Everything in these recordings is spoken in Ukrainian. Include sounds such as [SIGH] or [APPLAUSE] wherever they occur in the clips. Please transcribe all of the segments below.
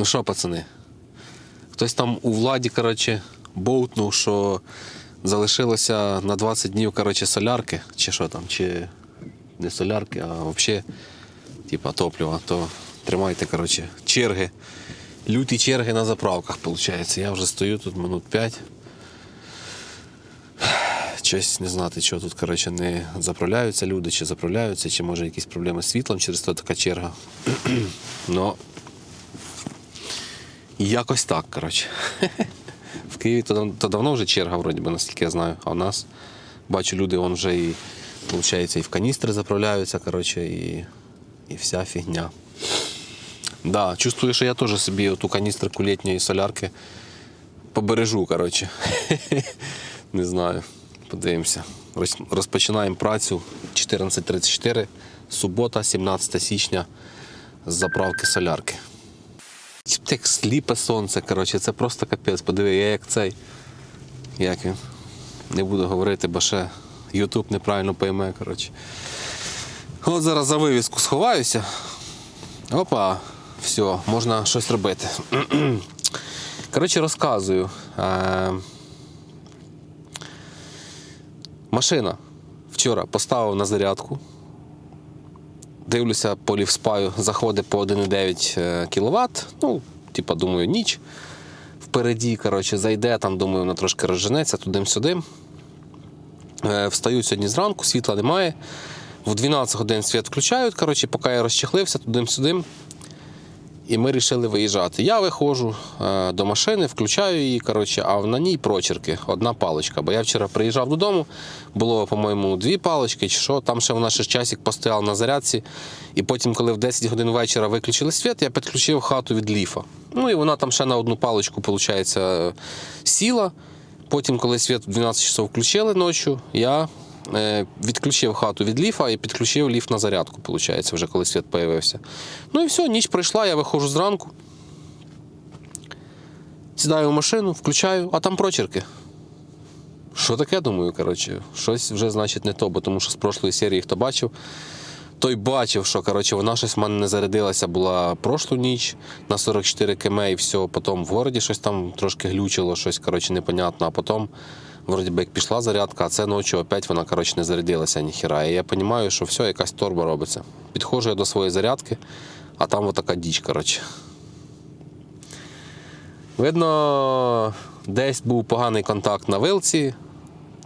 Ну що, пацани? Хтось там у владі, коротше, боутнув, що залишилося на 20 днів, коротше, солярки, чи що там, чи не солярки, а взагалі, типа топлива, то тримайте, коротше, черги. Люті черги на заправках, виходить. Я вже стою тут минут 5. Щось не знати, чого тут коротше, не заправляються люди, чи заправляються, чи може якісь проблеми з світлом через то така черга. [CLEARS THROAT] Ну, якось так, коротше. [LAUGHS] В Києві то, то давно вже черга, вроді би, наскільки я знаю. А в нас бачу, люди вон вже і, виходить, і в каністри заправляються, коротше, і, і вся фігня. Да, чувствую, що я теж собі ту каністрку літньої солярки побережу, коротше. [LAUGHS] Не знаю. Подивимося. Розпочинаємо працю 14.34, субота, 17 січня з заправки солярки. Як сліпе сонце, коротше, це просто капець. Подиви, я як цей. Як він? Не буду говорити, бо ще Ютуб неправильно пойме, коротше. От зараз за вивіску сховаюся. Опа, все, можна щось робити. [CLEARS THROAT] Коротше, розказую. Е, Машина вчора поставив на зарядку. Дивлюся по лівспаю, заходить по 1,9 кВт. Ну, типа, думаю, ніч. Впереді, коротше, зайде, там, думаю, вона трошки розженеться туди-сюди. Е, Встаю сьогодні зранку, світла немає. В 12 годин світ включають, коротше, поки я розчехлився туди-сюди. І ми вирішили виїжджати. Я виходжу е, до машини, включаю її, коротше, а на ній прочерки, одна паличка. Бо я вчора приїжджав додому, було, по-моєму, дві палички, чи що. Там ще вона ще часик постояла на зарядці. І потім, коли в 10 годин вечора виключили світ, я підключив хату від ліфа. Ну і вона там ще на одну паличку, виходить, сіла. Потім, коли світ в 12 часов включили ночі, я відключив хату від ліфа і підключив ліф на зарядку, виходить, вже коли світ з'явився. Ну і все, ніч пройшла, я виходжу зранку. Сідаю в машину, включаю, а там прочерки. Що таке, думаю, коротше, щось вже значить не то, бо тому що з прошлої серії хто бачив, той бачив, що коротше, вона щось в мене не зарядилася була прошлу ніч на 44 км і все. Потім в городі щось там трошки глючило, щось коротше, непонятно, а потім. Вроді би як пішла зарядка, а це ночі опять вона коротше, не зарядилася ніхіра. І я розумію, що все, якась торба робиться. Підходжу я до своєї зарядки, а там отака діч, коротше. Видно, десь був поганий контакт на вилці,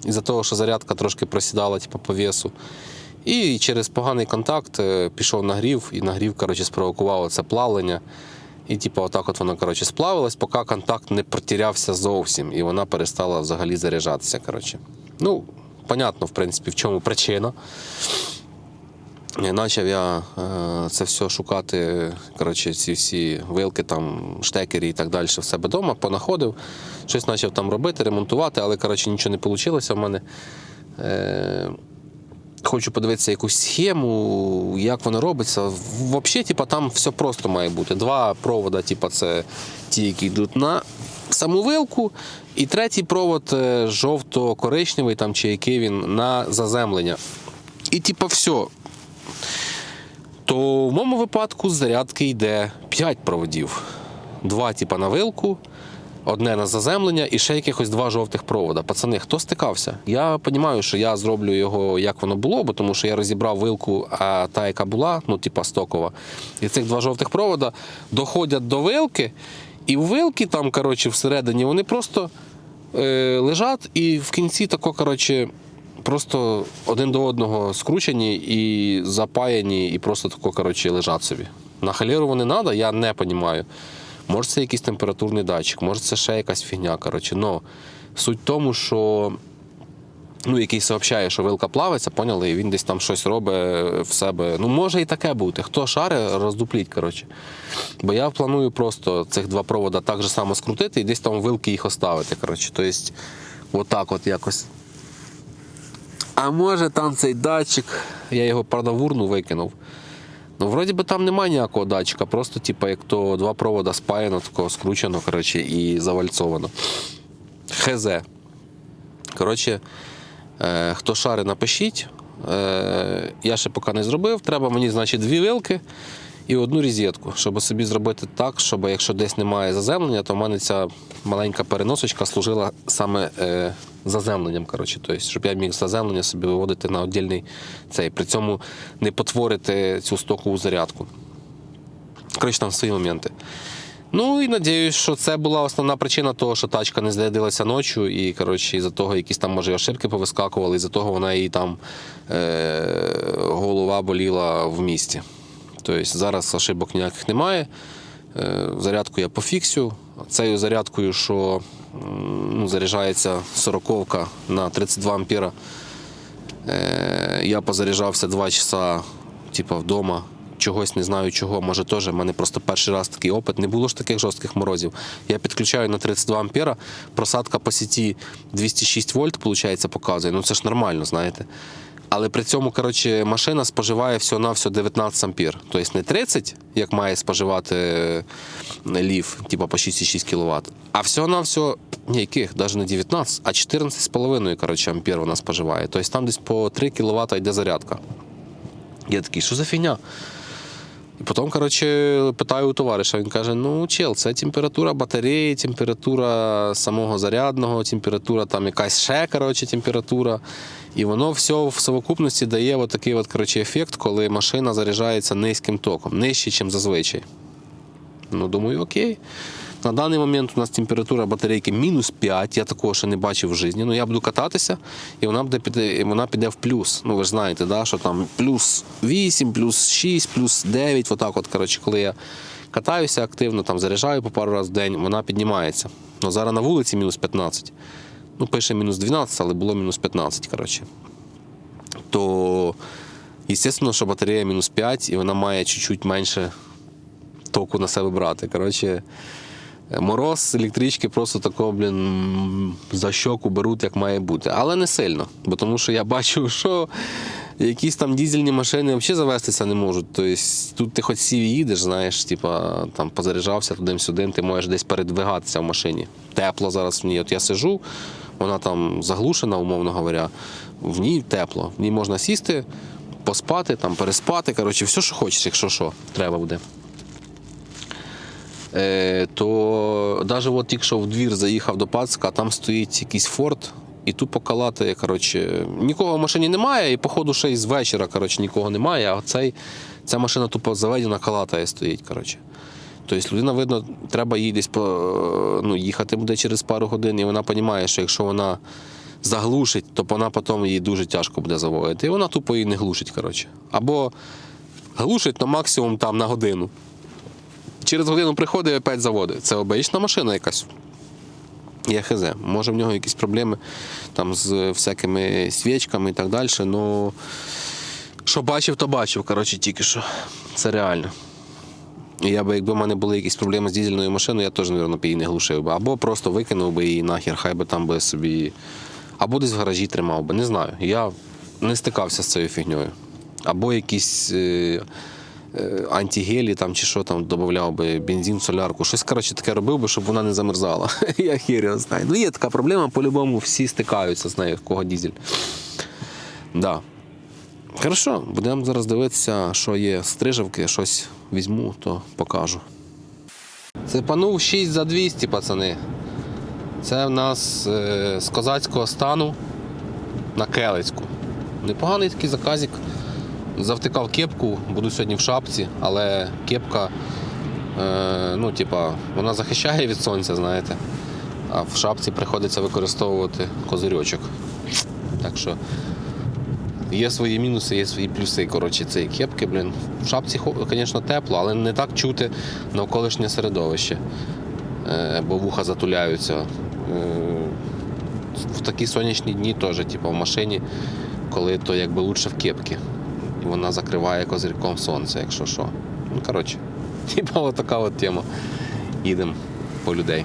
із-за того, що зарядка трошки просідала типу, по весу. І через поганий контакт е, пішов нагрів, і нагрів коротше, спровокував це плавлення. І типу, отак от воно коротше, сплавилось, поки контакт не протірявся зовсім, і вона перестала взагалі заряджатися. Коротше. Ну, понятно, в принципі, в чому причина. Почав я е, це все шукати, коротше, ці всі вилки, там, штекері і так далі в себе вдома, понаходив, щось почав там робити, ремонтувати, але коротше, нічого не вийшло в мене. Хочу подивитися якусь схему, як воно робиться. Взагалі, типу, там все просто має бути. Два провода, типу, це ті, які йдуть на саму вилку, і третій провод е, жовто-коричневий, там, чи який він на заземлення. І типу, все. То в моєму випадку з зарядки йде 5 проводів. Два, типа, на вилку, одне на заземлення і ще якихось два жовтих провода. Пацани, хто стикався? Я розумію, що я зроблю його, як воно було, бо тому що я розібрав вилку, а та, яка була, ну, типа стокова. І цих два жовтих провода доходять до вилки, і вилки там, коротше, всередині вони просто е, лежать, і в кінці тако, коротше. Просто один до одного скручені і запаяні, і просто тако, коротше, лежать собі. На халеру вони треба, я не розумію. Може, це якийсь температурний датчик, може це ще якась фігня. Коротше. Но суть в тому, що ну, який сообщає, що вилка плавиться, поняли, і він десь там щось робить в себе. Ну, може і таке бути. Хто шари, роздупліть, коротше. Бо я планую просто цих два провода так же само скрутити і десь там вилки їх оставити. Коротше. Тобто, отак от якось. А може там цей датчик, я його правда в урну викинув. Ну, вроді би там немає ніякого датчика, просто типу, як то два провода спаяно, такого скручено коротше, і завальцовано. ХЗ. Коротше, е, хто шари, напишіть. Е, я ще поки не зробив. Треба мені, значить, дві вилки і одну розетку, щоб собі зробити так, щоб якщо десь немає заземлення, то в мене ця маленька переносочка служила саме е, заземленням. Коротше, тобто, щоб я міг заземлення собі виводити на віддільний цей. При цьому не потворити цю стокову зарядку. Коротше, там свої моменти. Ну і надіюсь, що це була основна причина того, що тачка не зарядилася ночі, і коротше, із-за того якісь там, може, ошибки повискакували, із-за того вона її там е- голова боліла в місті. Тобто зараз ошибок ніяких немає. Е, зарядку я пофіксю. Цією зарядкою, що ну, заряджається 40 на 32 ампера. Е, я позаряджався 2 часа типу, вдома. Чогось не знаю чого, може теж. У мене просто перший раз такий опит. Не було ж таких жорстких морозів. Я підключаю на 32 ампера, просадка по сіті 206 вольт, виходить, показує. Ну це ж нормально, знаєте. Але при цьому, коротше, машина споживає всього-навсього 19 ампер. Тобто не 30, як має споживати е, лів, типу по 6,6 кВт, а всього-навсього, ні, яких, навіть не 19, а 14,5 коротше, ампер вона споживає. Тобто там десь по 3 кВт йде зарядка. Я такий, що за фігня? І потім, коротше, питаю у товариша, він каже: ну, чел, це температура батареї, температура самого зарядного, температура там якась ще коротше, температура. І воно все в совокупності дає от такий от, коротше, ефект, коли машина заряджається низьким током, нижче, ніж зазвичай. Ну, думаю, окей. На даний момент у нас температура батарейки мінус 5, я такого ще не бачив в житті. Ну, я буду кататися, і вона буде піде, вона піде в плюс. Ну, ви ж знаєте, да, що там плюс 8, плюс 6, плюс 9. Отак, от, коротше, коли я катаюся активно, там заряджаю по пару разів в день, вона піднімається. Ну, зараз на вулиці мінус 15. Ну, пише мінус 12, але було мінус 15, коротше. То, звісно, що батарея мінус 5, і вона має чуть-чуть менше току на себе брати. Коротше, мороз, електрички просто такого, блін, за щоку беруть, як має бути. Але не сильно. Бо тому що я бачу, [LAUGHS] що якісь там дізельні машини взагалі завестися не можуть. Тобто тут ти хоч сів і їдеш, знаєш, типа там позаряджався туди-сюди, ти можеш десь передвигатися в машині. Тепло зараз в ній. От я сижу, вона там заглушена, умовно говоря, в ній тепло. В ній можна сісти, поспати, там, переспати. Коротше, все, що хочеш, якщо що, треба буде. Е, то навіть от тільки що в двір заїхав до Пацка, там стоїть якийсь форт, і тупо калатає. Коротше, нікого в машині немає, і походу ще й з вечора коротше, нікого немає, а цей, ця машина тупо заведена, калатає стоїть. Коротше. Тобто людина, видно, треба їй десь по, ну, їхати буде через пару годин, і вона розуміє, що якщо вона заглушить, то вона потім їй дуже тяжко буде заводити. І вона тупо її не глушить. Коротше. Або глушить на максимум там на годину. Через годину приходить і опять заводить. Це обична машина якась. Я хз. Може в нього якісь проблеми там з всякими свічками і так далі. Ну, що бачив, то бачив, коротше, тільки що. Це реально. Я би, якби в мене були якісь проблеми з дізельною машиною, я теж, мабуть, б її не глушив би. Або просто викинув би її нахер, хай би там би собі. Або десь в гаражі тримав би. Не знаю. Я не стикався з цією фігньою. Або якісь. Е- е, там чи що там додавав би бензин, солярку. Щось коротше таке робив би, щоб вона не замерзала. [LAUGHS] Я хір знаю. Ну є така проблема, по-любому всі стикаються з нею, в кого дізель. Да. Хорошо, будемо зараз дивитися, що є стрижавки, щось візьму, то покажу. Це панув 6 за 200, пацани. Це в нас е, з козацького стану на Келицьку. Непоганий такий заказик. Завтикав кепку, буду сьогодні в шапці, але кепка, е, ну, типа, вона захищає від сонця, знаєте. А в шапці приходиться використовувати козирьочок. Так що є свої мінуси, є свої плюси. Коротше, цієї кепки, блін. В шапці, звісно, тепло, але не так чути навколишнє середовище, е, бо вуха затуляються. Е, в такі сонячні дні теж, типу, в машині, коли то якби лучше в кепці. Вона закриває козирьком сонце, якщо що. Ну, коротше, [LAUGHS] типа така от тема. Їдемо по людей.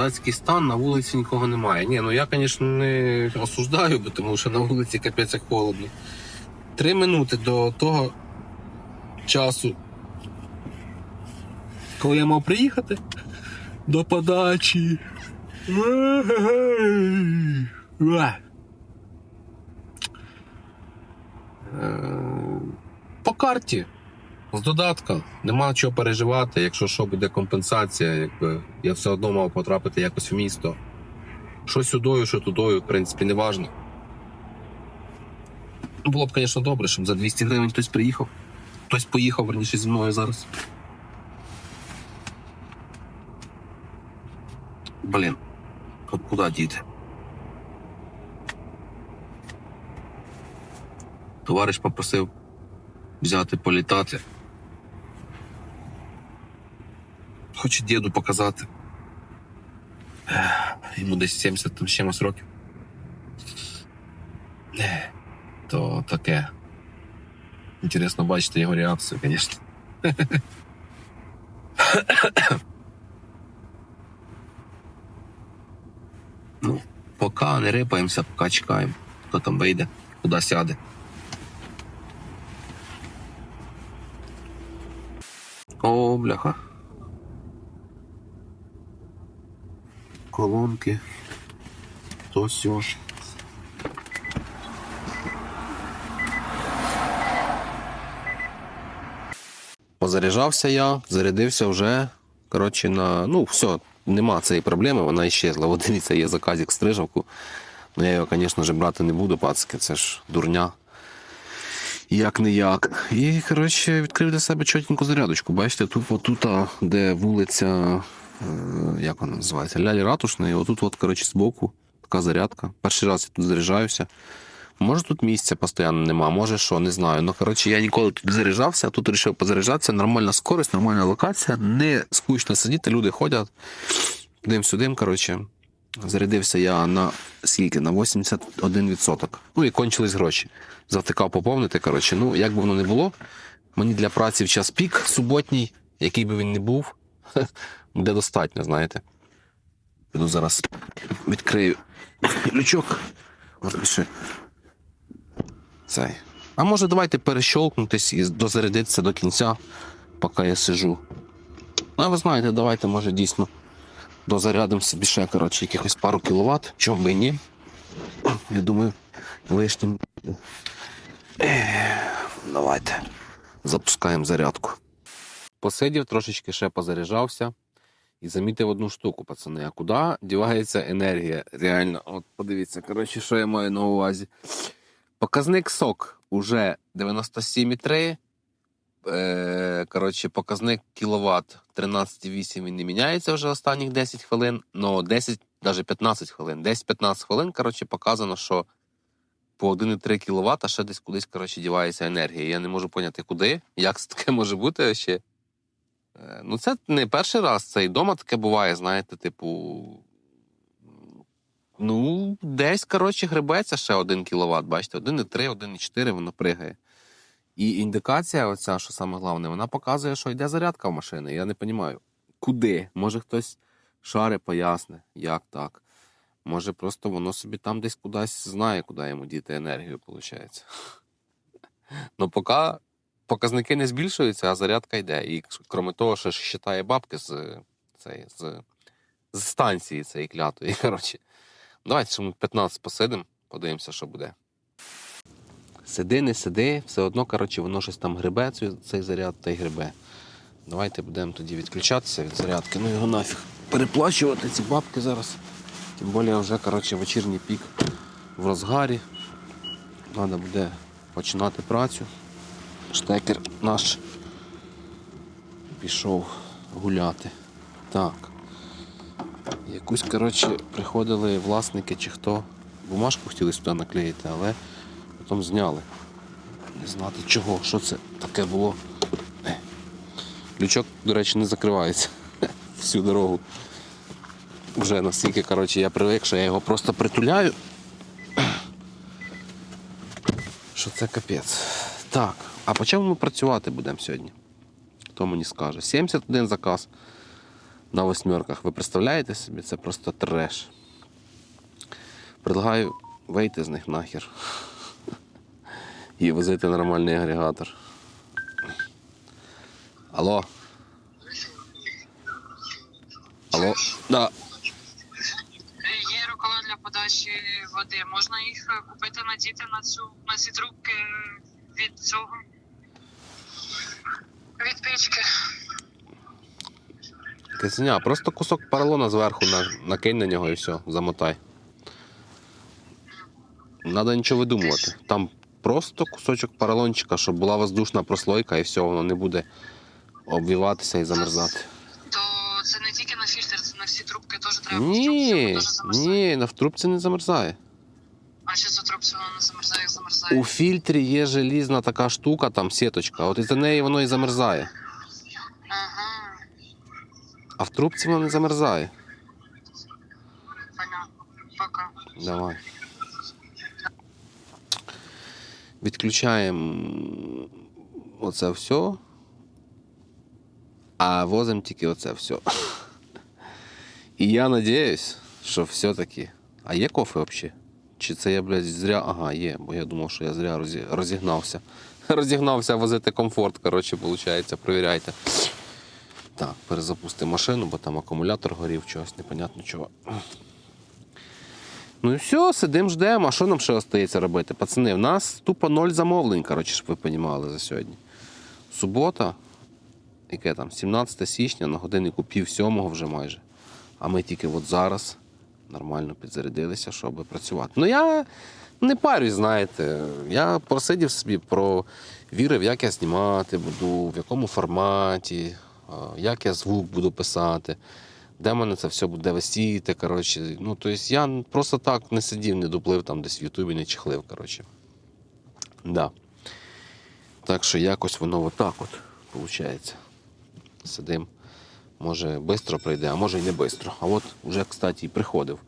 Козацький стан на вулиці нікого немає. Ні, ну я, звісно, не осуждаю, бо тому що на вулиці капець як холодно. Три минути до того, часу. Коли я мав приїхати до подачі. Е, По карті. З додатка. Нема чого переживати. Якщо що буде компенсація, якби я все одно мав потрапити якось в місто. Що сюдою, що тудою, в принципі, не важно. Було б, звісно, добре, щоб за 200 гривень хтось приїхав. Хтось поїхав верніше зі мною зараз. Блін, от куди діти? Товариш попросив взяти політати. Хоче діду показати. Йому десь 70 там чимось років. То таке. Інтересно бачити його реакцію, звісно. ну, поки не рипаємося, поки чекаємо. Хто там вийде, куди сяде. О, бляха. Колонки. То сьо. Позаряджався я, зарядився вже. Коротше, на. Ну, все, нема цієї проблеми, вона іщезла. От дивіться, є заказик стрижавку. Ну я його, звісно ж, брати не буду, пацки, це ж дурня. Як не як. І, коротше, відкрив для себе чотеньку зарядочку. Бачите, тут, отут, де вулиця, як вона називається, Лялі Ратушної, отут, от, коротше, збоку така зарядка. Перший раз я тут заряджаюся. Може тут місця постійно нема, може що, не знаю. Ну, коротше, я ніколи тут заряджався, тут вирішив позаряджатися. Нормальна скорість, нормальна локація, не скучно сидіти, люди ходять. Дим сюди, коротше. Зарядився я на скільки? На 81%. Ну і кончились гроші. Завтикав поповнити. Коротше, ну як би воно не було, мені для праці в час пік суботній, який би він не був, [LAUGHS] буде достатньо, знаєте. Піду зараз відкрию лючок. Цей. А може давайте перещолкнутись і дозарядитися до кінця, поки я сижу. Ну, а ви знаєте, давайте, може, дійсно дозарядимо собі ще, коротше, якихось пару кіловат, чому би ні. Я думаю, лишнім. Давайте запускаємо зарядку. Посидів, трошечки ще позаряджався і замітив одну штуку, пацани. А куди дівається енергія? Реально, от подивіться, коротше, що я маю на увазі. Показник сок уже 97,3. Е, коротше, показник кіловат 13,8 він не міняється вже останніх 10 хвилин, але 10, навіть 15 хвилин. 10-15 хвилин, коротше, показано, що по 1,3 кВт ще десь кудись коротше, дівається енергія. Я не можу поняти, куди, як це таке може бути ще. Е, Ну, це не перший раз, це і вдома таке буває, знаєте, типу. Ну, десь, коротше, гребеться ще 1 кВт, бачите, 1,3, 1,4 воно пригає. І індикація, оця, що саме головне, вона показує, що йде зарядка в машини. Я не розумію, куди? Може хтось шари поясне, як так. Може, просто воно собі там десь кудись знає, куди йому діти енергію, виходить. [LAUGHS] Ну, поки показники не збільшуються, а зарядка йде. І крім того, що ж считає бабки з, цей, з, з станції цієї клятої. [LAUGHS] Коротше. Давайте ми 15 посидимо, подивимося, що буде. Сиди, не сиди, все одно, коротше, воно щось там грибе, цей заряд та й грибе. Давайте будемо тоді відключатися від зарядки. Ну його нафіг. Переплачувати ці бабки зараз. Тим більше вже коротше, вечірній пік в розгарі. Треба буде починати працю. Штекер наш пішов гуляти. Так. Якусь, коротше, приходили власники чи хто. Бумажку хотіли сюди наклеїти, але потім зняли. Не знати чого, що це таке було. Е. Лючок, до речі, не закривається всю дорогу. Вже настільки, коротше, я привик, що я його просто притуляю. Що це капець. Так, а по чому ми працювати будемо сьогодні? Хто мені скаже? 71 заказ на восьмерках. Ви представляєте собі? Це просто треш. Предлагаю вийти з них нахер [LAUGHS] і возити нормальний агрегатор. Алло. Алло. Да. Є рукава для подачі води. Можна їх е, купити, надіти на цю на ці трубки від цього від печки. Кисеня, просто кусок поролона зверху на, накинь на нього і все, замотай. Надо нічого видумувати. Там просто кусочок поролончика, щоб була воздушна прослойка і все, воно не буде обвіватися і замерзати. То це не тільки на фільтр, це на всі трубки теж треба Ні, дуже замерзає. ні, на в трубці не замерзає. А що за трубці воно не замерзає, як замерзає? У фільтрі є желізна така штука, там сіточка, от із-за неї воно і замерзає. Ага, А в трубці воно не замерзає. понятно. Пока. Давай. Відключаємо оце все. А возимо тільки оце все. І я надіюсь, що все-таки. А є кофе взагалі? Чи це я, блядь, зря. Ага, є, бо я думав, що я зря розі... розігнався. [LAUGHS] Розігнався возити комфорт, коротше, виходить, провіряйте. Так, перезапустимо машину, бо там акумулятор горів, чогось, непонятно чого. Ну і все, сидимо, ждемо. А що нам ще остається робити? Пацани, в нас тупо ноль замовлень, коротше, щоб ви розуміли за сьогодні. Субота, яке там, 17 січня, на годиннику пів сьомого вже майже. А ми тільки от зараз нормально підзарядилися, щоб працювати. Ну я не парюсь, знаєте. Я просидів собі про вірив, як я знімати буду, в якому форматі, як я звук буду писати де мене це все буде висіти. Коротше. Ну, тобто я просто так не сидів, не дуплив там десь в Ютубі, не чехлив. Коротше. Да. Так що якось воно отак от виходить. Сидим. Може, швидко прийде, а може і не швидко. А от вже, кстати, приходив.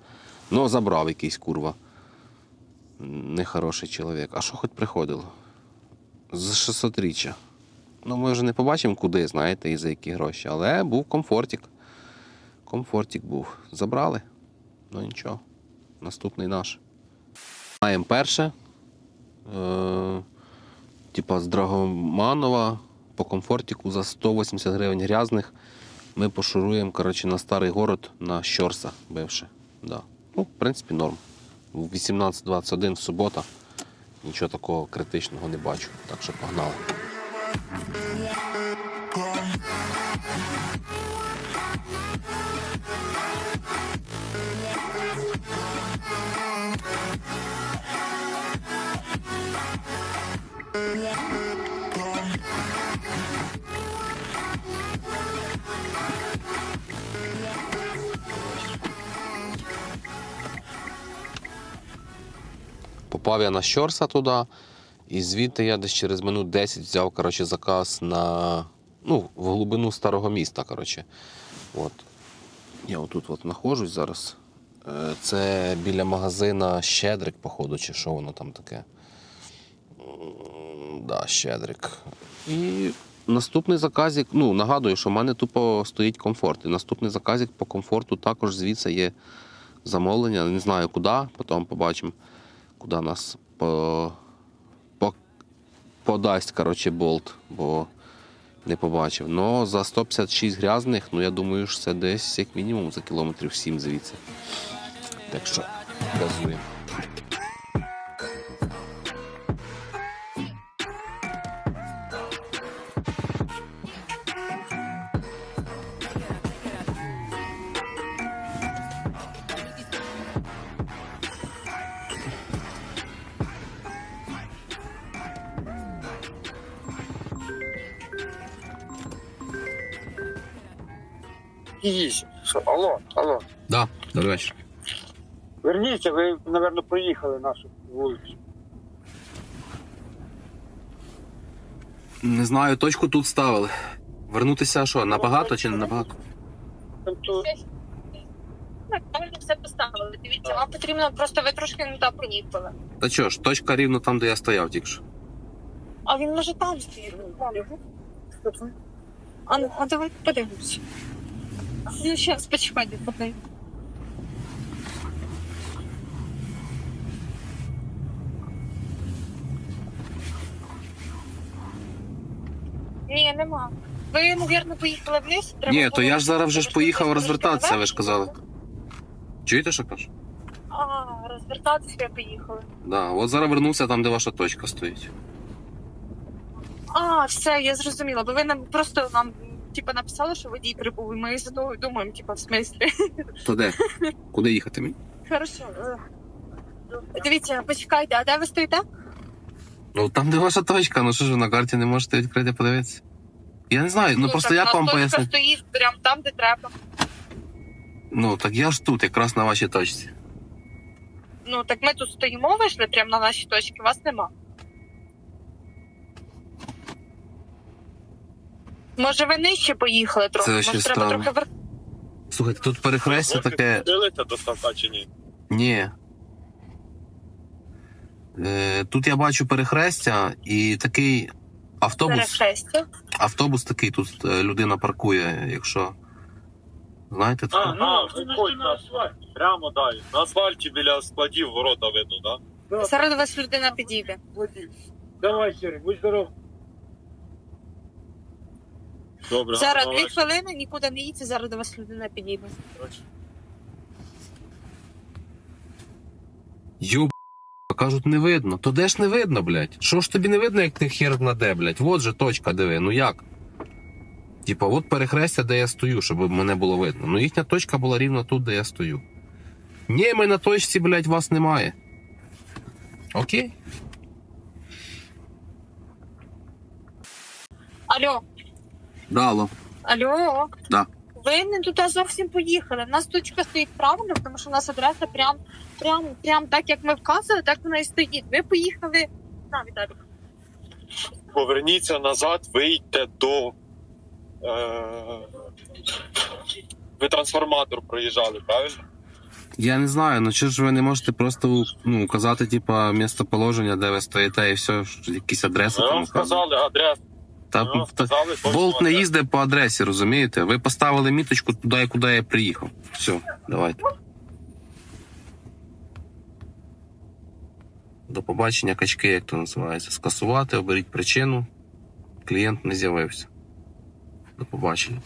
Ну, забрав якийсь курва. Нехороший чоловік. А що хоч приходило? З 600 річчя. Ну, ми вже не побачимо, куди, знаєте, і за які гроші. Але був комфортик. Комфортик був. Забрали. Ну нічого. Наступний наш. Маємо перше. Е, типа з Драгоманова по комфортику за 180 гривень грязних. Ми пошуруємо коротше, на старий город на Щорса бивше. Да. Ну, в принципі, норм. 18.21 в субота. Нічого такого критичного не бачу. Так що погнали. Попав я на Щорса туди, і звідти я десь через минут 10 взяв коротше, заказ на ну, в глибину старого міста. Коротше. От. Я отут от знаходжусь зараз. Е, Це біля магазина Щедрик, походу, чи що воно там таке. Да, Щедрик. І наступний заказик, ну, нагадую, що в мене тупо стоїть комфорт. І наступний заказик по комфорту також звідси є замовлення. Не знаю куди, потім побачимо, куди нас по, по, подасть коротше, болт, бо не побачив. Но за 156 грязних, ну я думаю, що це десь як мінімум за кілометрів 7 звідси. Так що газуємо. Їжі. Що, алло, алло. Да, добрий вечір. Верніться, ви, мабуть, проїхали нашу вулицю. Не знаю, точку тут ставили. Вернутися що, набагато чи не набагато? Так, правильно все поставили. Дивіться, вам потрібно просто ви трошки не так проїхали. Та чого ж, точка рівно там, де я стояв тільки що. А він може там стоїть. А, ну, а давай подивимося. Ну, зараз, почекайте, подивимося. Ні, нема. Ви, мабуть, поїхали вниз? Треба Ні, то було- я ж зараз вже ж поїхав розвертатися, ви ж казали. Чуєте, що кажу? А, розвертатися ви поїхали. Да, от зараз вернувся там, де ваша точка стоїть. А, все, я зрозуміла. Бо ви нам просто нам типа написали, що водій прибув, і ми за того думаємо, типа, в смислі. [LAUGHS] То де? Куди їхати мені? Хорошо. е. Дивіться, почекайте, а де ви стоїте? Ну там, де ваша точка, ну що ж ви на карті не можете відкрити подивитися? Я не знаю, ну просто так, як вам точка пояснити? стоїть прямо там, де треба. Ну так я ж тут, якраз на вашій точці. Ну так ми тут стоїмо, вийшли прямо на нашій точці, вас нема. Може, ви нижче поїхали трохи? Це Може, ще треба трохи вер... Слухайте, тут перехрестя таке. Ділиться до ставка чи ні? Ні. Е, тут я бачу перехрестя і такий автобус. перехрестя. Автобус такий, тут е, людина паркує, якщо. Знаєте, це? Ага, виходь на асфальт. Прямо дай. На асфальті біля складів ворота видно, так? Зараз до вас людина підійде. Давай, Сірий, будь здоров. Добре. Зараз дві хвилини, нікуди не їдьте, зараз до вас людина підійде. Йоб. Кажуть, не видно. То де ж не видно, блядь? Що ж тобі не видно, як ти хер наде, блядь? Вот же точка, диви. Ну як? Типа, от перехрестя, де я стою, щоб мене було видно. Ну їхня точка була рівно тут, де я стою. Ні, ми на точці, блядь, вас немає. Окей? Алло, Дало. алло. Да. Ви не туди зовсім поїхали. У нас точка стоїть правильно, тому що у нас адреса прям, прям, прям так, як ми вказали, так вона і стоїть. Ви поїхали. На, Віталік. Поверніться назад, вийдьте до. Е... Ви трансформатор проїжджали, правильно? Я не знаю, ну чи ж ви не можете просто ну, указати, типа, місцеположення, де ви стоїте, і все, якісь адреси Ми там. вам сказали адресу. Та, та, сказали Болт не їздить по адресі, розумієте? Ви поставили міточку туди, куди я приїхав. Все, давайте. До побачення качки, як то називається. Скасувати, оберіть причину. Клієнт не з'явився. До побачення.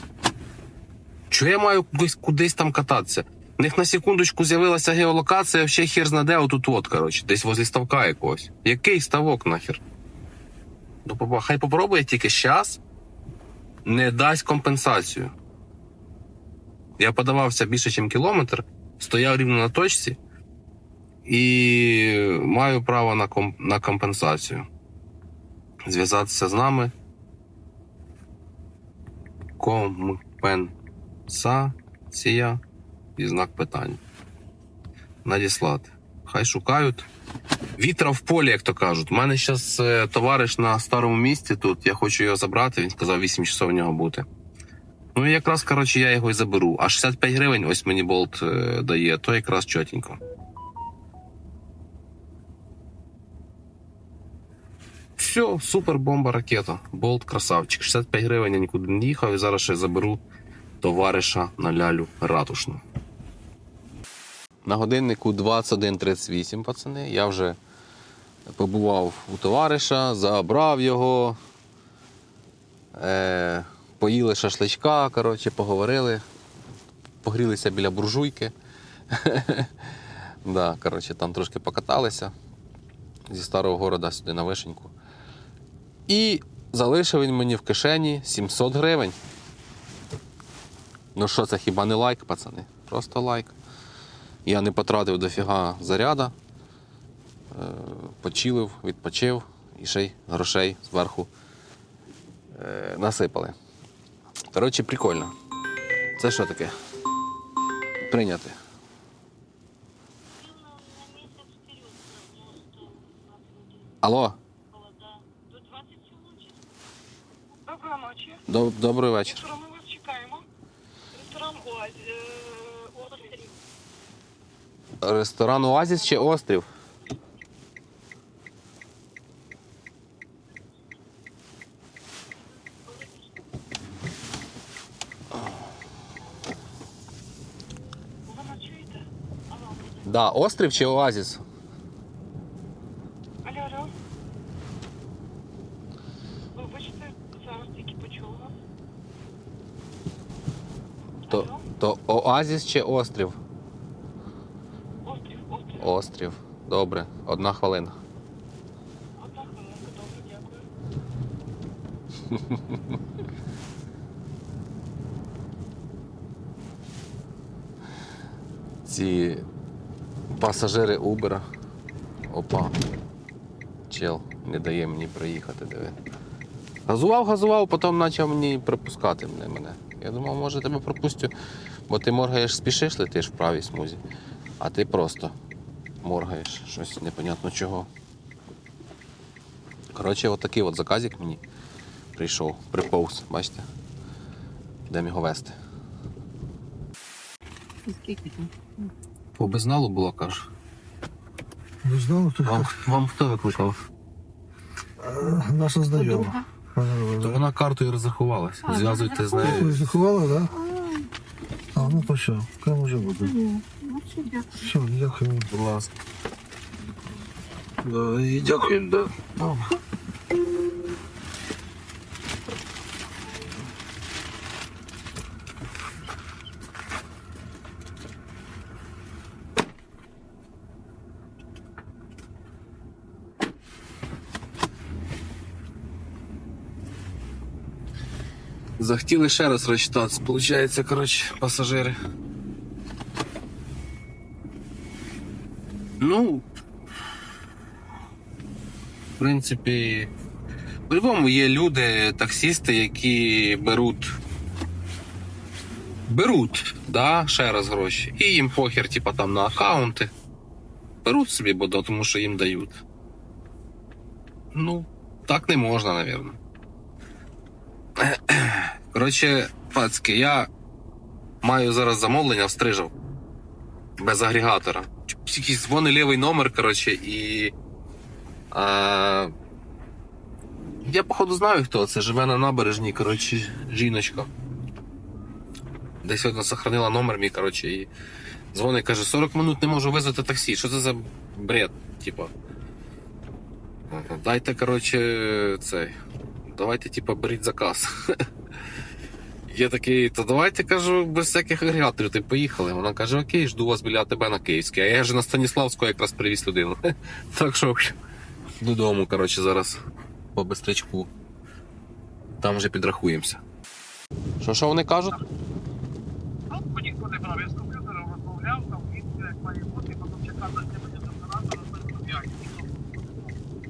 Чого я маю кудись, кудись там кататися? В них на секундочку з'явилася геолокація, ще хер знаде отут от, коротше, десь возле ставка якогось. Який ставок нахер? До Хай попробує тільки щас не дасть компенсацію. Я подавався більше, ніж кілометр, стояв рівно на точці і маю право на, ком- на компенсацію. Зв'язатися з нами. Компенсація і знак питання. Надіслати. Хай шукають. Вітра в полі, як то кажуть. У мене зараз товариш на старому місці тут. Я хочу його забрати. Він сказав 8 часов в нього бути. Ну і якраз, коротше, я його і заберу. А 65 гривень ось мені болт е, дає, то якраз чотенько. Все, супер бомба ракета. Болт красавчик. 65 гривень я нікуди не їхав і зараз ще заберу товариша на лялю ратушну. На годиннику 21.38, пацани. Я вже побував у товариша, забрав його. Е, поїли шашличка, коротше, поговорили. Погрілися біля буржуйки. [LAUGHS] да, коротше, там трошки покаталися зі старого города сюди на вишеньку. І залишив він мені в кишені 700 гривень. Ну що, це хіба не лайк, пацани? Просто лайк. Я не потратив дофіга заряда, е, почилив, відпочив і ще й грошей зверху е, насипали. Коротше, прикольно. Це що таке? Прийняти. Алло, Доброї ночі. доб- добрий вечір. Ми вас чекаємо. Ресторан Оазі. Ресторан Оазіс чи острів? Да, острів чи Оазіс? Алло, алло. Вибачте, зараз тільки почула. То, то оазіс чи острів? Острів. Добре, одна хвилина. Одна хвилинка, добре, дякую. Ці пасажири Uber. Опа. Чел, не дає мені проїхати, диви. Газував, газував, потім почав мені пропускати мене. мене. Я думав, може тебе пропустю, бо ти моргаєш, спішиш, летиш в правій смузі, а ти просто моргаєш щось непонятно чого. Коротше, отакий от заказик мені прийшов, приповз, бачите? Йдемо його вести. По безналу було, кажу. Не знав, то Вам, вам хто викликав? наша знайома. То вона картою розрахувалась. Зв'язуйте з нею. заховала, так? А, ну то що, кому вже буде? Все, дякую. Будь ласка. Да, і дякую, да. Ну. Захотіли ще раз розчитатися. Получається, коротше, пасажири. Ну. В принципі. По-любому є люди, таксісти, які беруть. Беруть, да, ще раз гроші. І їм похер, типа там на аккаунти. Беруть собі, бо тому що їм дають. Ну, так не можна, напевно. Коротше, пацки, я маю зараз замовлення в Стрижав. Без агрегатора. Якийсь дзвони лівий номер, коротше, і. А, я, походу, знаю, хто це. Живе на набережній, коротше, жіночка. Десь одна сохранила номер мій, коротше, і дзвонить, каже, 40 минут не можу визвати таксі. Що це за бред? Типа. Дайте, коротше, цей. Давайте, типа, беріть заказ. [LAUGHS] Я такий, то давайте кажу, без всяких агрегаторів, ти поїхали. Вона каже: Окей, жду вас біля тебе на Київській. А я ж на Станіславську якраз привіз людину. [LAUGHS] Так що додому, коротше, зараз по бистрячку. Там вже підрахуємося. Що що вони кажуть? Ну, ніхто не брав, я з комп'ютером розмовляв, там як має бути, потім чекав на тебе до оператора, то як.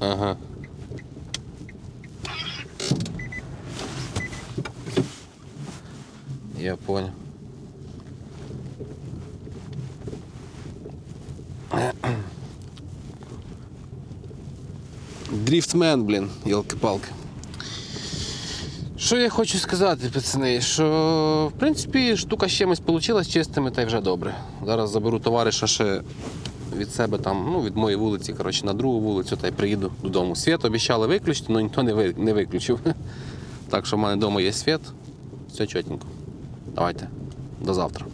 Ага. Я понял. Дріфтмен, блін, ялки-палки. Що я хочу сказати, пацани, що в принципі штука з чимось вийшла чистими та й вже добре. Зараз заберу товариша ще від себе там, ну, від моєї вулиці, коротше, на другу вулицю та й приїду додому. Світ обіцяли виключити, але ніхто не, ви, не виключив. [LAUGHS] Так що в мене вдома є світ. Все чотенько. Давайте. До завтра.